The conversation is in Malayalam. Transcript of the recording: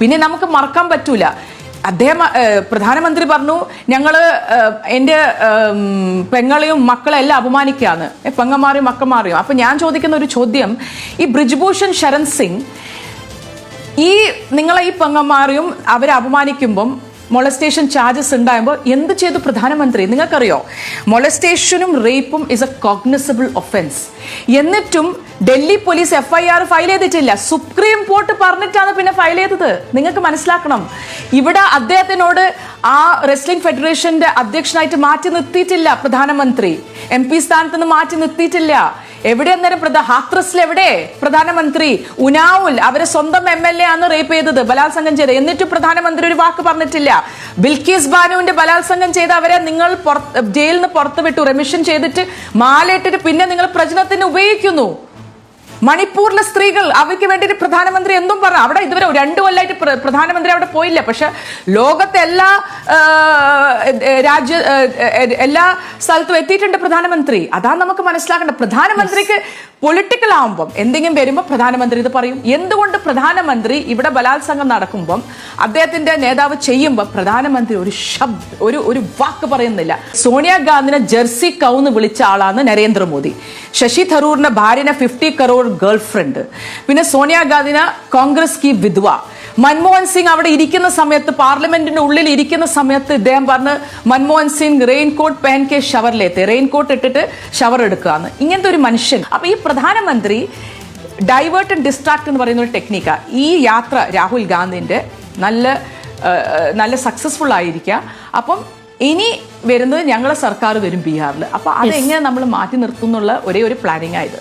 പിന്നെ നമുക്ക് മറക്കാൻ പറ്റൂല. അദ്ദേഹം പ്രധാനമന്ത്രി പറഞ്ഞു ഞങ്ങൾ എന്റെ പെങ്ങളെയും മക്കളെല്ലാം അപമാനിക്കുകയാണ്. പെങ്ങന്മാരെയും മക്കന്മാരെയും. അപ്പൊ ഞാൻ ചോദിക്കുന്ന ഒരു ചോദ്യം ഈ ബ്രിജ്ഭൂഷൺ ശരൺ സിംഗ് ഈ നിങ്ങളെ ഈ പെങ്ങന്മാരെയും അവരെ അപമാനിക്കുമ്പം മൊളസ്റ്റേഷൻ ചാർജസ് ഉണ്ടാകുമ്പോൾ എന്ത് ചെയ്തു പ്രധാനമന്ത്രി? നിങ്ങൾക്കറിയോ? മൊളസ്റ്റേഷനും റേപ്പും ഇസ് എ കോഗ്നിസബിൾ ഒഫൻസ് എന്നിട്ടും ഡൽഹി പോലീസ് എഫ്ഐആർ ഫയൽ ചെയ്തിട്ടില്ല. സുപ്രീം കോർട്ട് പറഞ്ഞിട്ടാണ് പിന്നെ ഫയൽ ചെയ്തത്. നിങ്ങൾക്ക് മനസ്സിലാക്കണം. ഇവിടെ അദ്ദേഹത്തിനോട് ആ റെസ്ലിംഗ് ഫെഡറേഷന്റെ അധ്യക്ഷനായിട്ട് മാറ്റി നിർത്തിയിട്ടില്ല പ്രധാനമന്ത്രി. എം പി സ്ഥാനത്ത് നിന്ന് മാറ്റി നിർത്തിയിട്ടില്ല. എവിടെ അന്നേരം പ്രധാ ഹാത്രസിൽ എവിടെ? പ്രധാനമന്ത്രി ഉനാവുൽ അവരെ സ്വന്തം എം എൽ എ ആണ് റേപ്പ് ചെയ്തത് ബലാത്സംഗം ചെയ്ത് എന്നിട്ടും പ്രധാനമന്ത്രി ഒരു വാക്ക് പറഞ്ഞിട്ടില്ല. ബിൽക്കീസ് ബാനുവിന്റെ ബലാത്സംഗം ചെയ്ത് അവരെ നിങ്ങൾ ജയിലിൽ നിന്ന് പുറത്തുവിട്ടു റെമിഷൻ ചെയ്തിട്ട് മാലയിട്ടിട്ട് പിന്നെ നിങ്ങൾ പ്രചനത്തിന് ഉപയോഗിക്കുന്നു. മണിപ്പൂരിലെ സ്ത്രീകൾ അവയ്ക്ക് വേണ്ടി പ്രധാനമന്ത്രി എന്തും പറഞ്ഞു അവിടെ ഇതുവരെ രണ്ടു കൊല്ലമായിട്ട് പ്ര- പ്രധാനമന്ത്രി അവിടെ പോയില്ല. പക്ഷെ ലോകത്തെ എല്ലാ രാജ്യ എല്ലാ സ്ഥലത്തും എത്തിയിട്ടുണ്ട് പ്രധാനമന്ത്രി. അതാ നമുക്ക് മനസ്സിലാക്കേണ്ടത്. പ്രധാനമന്ത്രിക്ക് പൊളിറ്റിക്കൽ ആവുമ്പം എന്തെങ്കിലും വരുമ്പോൾ പ്രധാനമന്ത്രി ഇത് പറയും. എന്തുകൊണ്ട് പ്രധാനമന്ത്രി ഇവിടെ ബലാത്സംഗം നടക്കുമ്പം അദ്ദേഹത്തിന്റെ നേതാവ് ചെയ്യുമ്പോൾ പ്രധാനമന്ത്രി ഒരു ശബ്ദ ഒരു ഒരു വാക്ക് പറയുന്നില്ല. സോണിയാഗാന്ധിനെ ജെർസി കൗന്ന് വിളിച്ച ആളാണ് നരേന്ദ്രമോദി. ശശി തരൂറിന്റെ ഭാര്യനെ ഫിഫ്റ്റി കറോർ ഗേൾ ഫ്രണ്ട് പിന്നെ സോണിയാഗാന്ധിന് കോൺഗ്രസ് കി വിധവ. മൻമോഹൻ സിംഗ് അവിടെ ഇരിക്കുന്ന സമയത്ത് പാർലമെന്റിന്റെ ഉള്ളിൽ ഇരിക്കുന്ന സമയത്ത് ഇദ്ദേഹം പറഞ്ഞ് മൻമോഹൻ സിംഗ് റെയിൻകോട്ട് പെൻ കെ ഷവറിലെത്തി റെയിൻകോട്ട് ഇട്ടിട്ട് ഷവർ എടുക്കുകയാണ്. ഇങ്ങനത്തെ ഒരു മനുഷ്യൻ. അപ്പൊ ഈ പ്രധാനമന്ത്രി ഡൈവേർട്ട് ആൻഡ് ഡിസ്ട്രാക്ട് എന്ന് പറയുന്ന ഒരു ടെക്നിക്കാ ഈ യാത്ര രാഹുൽ ഗാന്ധിന്റെ നല്ല നല്ല സക്സസ്ഫുൾ ആയിരിക്കാം അപ്പം ഇനി വരുന്നത് ഞങ്ങളെ സർക്കാർ വരും ബീഹാറിൽ അപ്പൊ അതെങ്ങനെ നമ്മൾ മാറ്റി നിർത്തുന്നുള്ള ഒരേ ഒരു പ്ലാനിങ് ആയത്